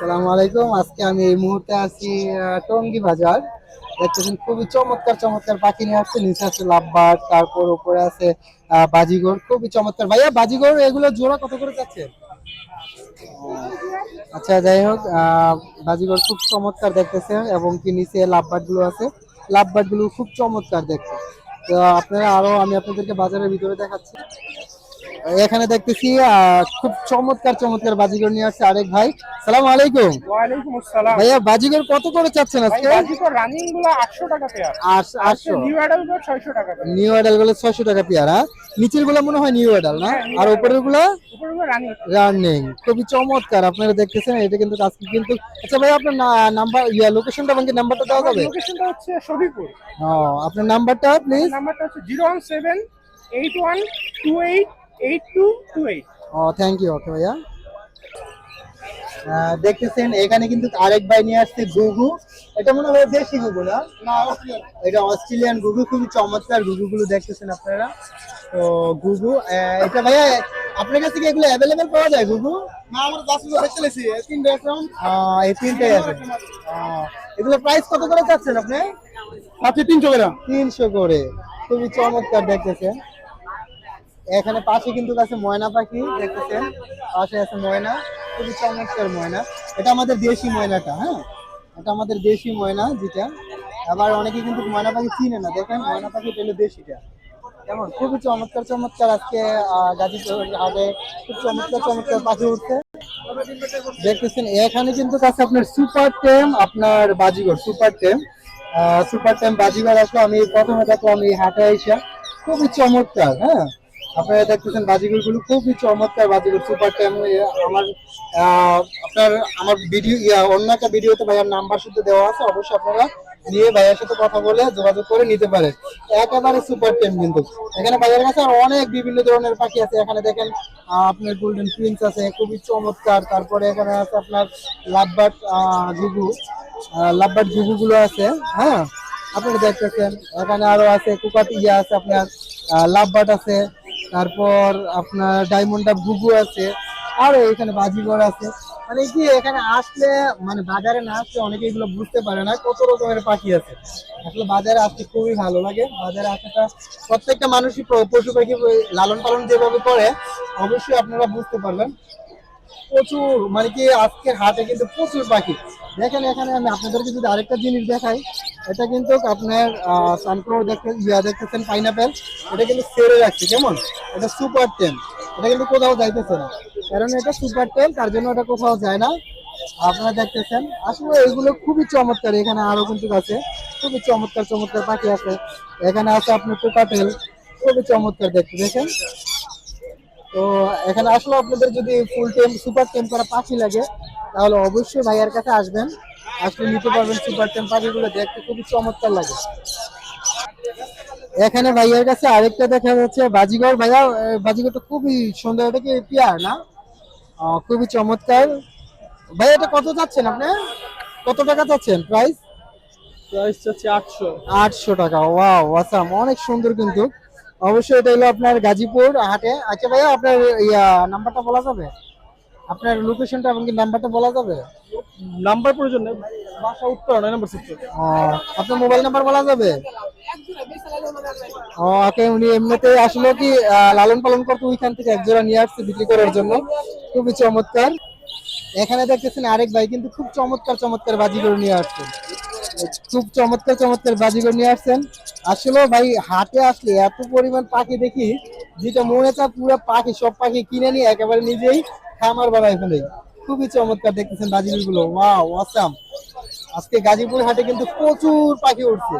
আসসালামু আলাইকুম। আজকে আমি এই মুহূর্তে আছি টঙ্গী বাজার। দেখতেছেন খুবই চমৎকার চমৎকার পাখি নিয়ে আসছে। নিচে আছে লাভবার্ড তারপর উপরে আছে বাজিগর। খুবই চমৎকার। ভাইয়া, বাজিগর এগুলো জোড়া কত করে যাচ্ছে? আচ্ছা যাই হোক বাজিগর খুব চমৎকার দেখতেছে এবং কি নিচে লাভবার্ডগুলো আছে। লাভবার্ডগুলো খুব চমৎকার দেখতে। তো আপনারা আরও, আমি আপনাদেরকে বাজারের ভিতরে দেখাচ্ছি। এখানে দেখতেছি খুব চমৎকার চমৎকার বাজিগর নিয়ে আসছে আরেক ভাই। সালাম আলাইকুম। ওয়ালাইকুম আসসালাম। ভাইয়া বাজিগর কত করে চাচ্ছেন আজকে? বাজিকর রানিংগুলো 800 টাকা পেয়ার আটশো আটশো। নিউ অ্যাডালগুলো 600 টাকা পেয়ার নিউ অ্যাডালগুলো ছয়শো টাকা পেয়ার হ্যাঁ? নিচেরগুলো মনে হয় নিউ অ্যাডাল না? আর উপরেরগুলো রানিং রানিং খুবই চমৎকার আপনারা দেখতেছেন এটা কিন্তু আজকে কিন্তু আচ্ছা ভাই আপনার নাম্বার ইয়া লোকেশনটা আমাকে নাম্বারটা দেওয়া যাবে? লোকেশনটা হচ্ছে সবিপুর ও আপনার নাম্বারটা প্লিজ নাম্বারটা হচ্ছে 017 81 28 8228 ও থ্যাংক ইউ ওকে ভাইয়া। আহ, দেখতেছেন এখানে কিন্তু আরেক ভাই নিয়ে আসছে গুগু। এটা মনে হয় দেশি গুগু না? এটা অস্ট্রেলিয়ান গুগু খুবই চমৎকার গুগু গুলো দেখতেছেন আপনারা। তো গুগু এটা ভাইয়া আপনার কাছে কি এগুলো অ্যাভেলেবেল পাওয়া যায় গুগু? না আমার 10 গুলো দেখতে লেছি তিনটা আহ, এই তিনটাই আছে। এগুলো প্রাইস কত করে চাচ্ছেন আপনি? 300 টাকা তিনশো করে। খুবই চমৎকার দেখতেছেন। এখানে পাশে কিন্তু আছে ময়না পাখি, দেখতেছেন? পাশে আছে ময়না, খুবই চমৎকার ময়না। এটা আমাদের দেশি ময়নাটা হ্যাঁ? এটা আমাদের দেশি ময়না যেটা। আবার অনেকে কিন্তু ময়না পাখি চিনে না। দেখেন, ময়না পাখি পেলে দেশিটা। কেমন? খুবই চমৎকার চমৎকার আজকে গাজীপুর খুব চমৎকার চমৎকার পাখি উঠছে। দেখতেছেন, এখানে কিন্তু আছে আপনার সুপার টেম, আপনার বাজিগর, সুপার টেম। সুপার টেম বাজিগর আসলে, আমি প্রথমে দেখলাম এই হাটে এসে খুবই চমৎকার হ্যাঁ? আপনারা দেখতেছেন বাজিগরগুলো খুবই চমৎকার বাজিগর সুপার টেম আমার আপনার, আমার ভিডিও অন্য একটা ভিডিওতে ভাইয়ার নাম্বার শুধু দেওয়া আছে, অবশ্যই আপনারা নিয়ে ভাইয়ার সাথে কথা বলে যোগাযোগ করে নিতে পারেন। একেবারে সুপার টেম কিন্তু। এখানে ভাইয়ার কাছে আর অনেক বিভিন্ন ধরনের পাখি আছে। এখানে দেখেন আপনার গোল্ডেন প্রিন্স আছে, খুবই চমৎকার। তারপরে এখানে আছে আপনার লাভবার্ড গুগু লাভবার্ড গুগু গুলো আছে হ্যাঁ? আপনারা দেখতেছেন। এখানে আরও আছে কুকাট ইয়া আছে আপনার লাভবার্ড আছে। তারপর আপনার ডায়মন্ড অফ গুগু আছে, আর এখানে বাজিগর আছে। মানে কি, এখানে আসলে মানে বাজারে না আসলে অনেকে এগুলো বুঝতে পারে না কত রকমের পাখি আছে। আসলে বাজারে আসতে খুবই ভালো লাগে। বাজারে আসাটা প্রত্যেকটা মানুষই পশু পাখি লালন পালন যেভাবে করে, অবশ্যই আপনারা বুঝতে পারবেন। প্রচুর মানে কি আজকের হাটে কিন্তু প্রচুর পাখি। দেখেন এখানে আমি আপনাদেরকে যদি আরেকটা জিনিস দেখাই, এটা কিন্তু আপনার সানফ্লাওয়ার দেখতে ইয়া দেখতেছেন পাইনাপেল। এটা কিন্তু সেরে রাখছে কেমন? এটা সুপার টেন। এটা কিন্তু কোথাও যাইতেছে না। কারণ এটা সুপার টেন, তার জন্য এটা কোথাও যায় না। আপনারা দেখতেছেন। আসলে এগুলো খুবই চমৎকার। এখানে আরও কিন্তু আছে। খুবই চমৎকার চমৎকার পাখি আছে। এখানে আছে আপনার কোকাটেল খুবই চমৎকার দেখতে, দেখেন। তো এখানে আসলে আপনাদের যদি ফুল টেম সুপার টেম করা পাখি লাগে তাহলে অবশ্যই ভাইয়ার কাছে আসবেন। আসলে নিতে পারবেন সুপার টেম পাখিগুলো দেখতে খুবই চমৎকার লাগে। এখানে ভাইয়ার কাছে আরেকটা দেখা যাচ্ছে বাজিগর ভাইয়া বাজিগরটা খুবই সুন্দর এটা কি পিয়ার না? খুবই চমৎকার। ভাইয়া এটা কত চাচ্ছেন আপনি? কত টাকা চাচ্ছেন প্রাইস প্রাইস হচ্ছে 800 আটশো টাকা ওয়াও আসাম অনেক সুন্দর কিন্তু। অবশ্যই এটা হলো আপনার গাজীপুর হাটে। আচ্ছা ভাইয়া আপনার ইয়া নাম্বারটা বলা যাবে? আপনার লোকেশনটা এবং নাম্বারটা বলা যাবে? নাম্বার প্রয়োজন নেই। বাসা উত্তর নয় নাম্বার সিক্স আপনার মোবাইল নাম্বার বলা যাবে? ও ওকে উনি এমনিতে আসলে কি লালন পালন করতে ওইখান থেকে এক জোড়া নিয়ে আসছে বিক্রি করার জন্য। খুবই চমৎকার। এখানে দেখতেছেন আরেক ভাই কিন্তু খুব চমৎকার চমৎকার বাজিগর নিয়ে আসছেন। খুব চমৎকার চমৎকার বাজিগর নিয়ে আসছেন। আসলে ভাই, হাটে আসলে এত পরিমাণ পাখি দেখি, যেটা মনে চায় পুরো পাখি, সব পাখি কিনে নিয়ে একেবারে নিজেই খামার বানাই ফেলে। খুবই চমৎকার দেখতেছেন বাজিগরগুলো আসাম আজকে গাজীপুর হাটে কিন্তু প্রচুর পাখি উঠছে।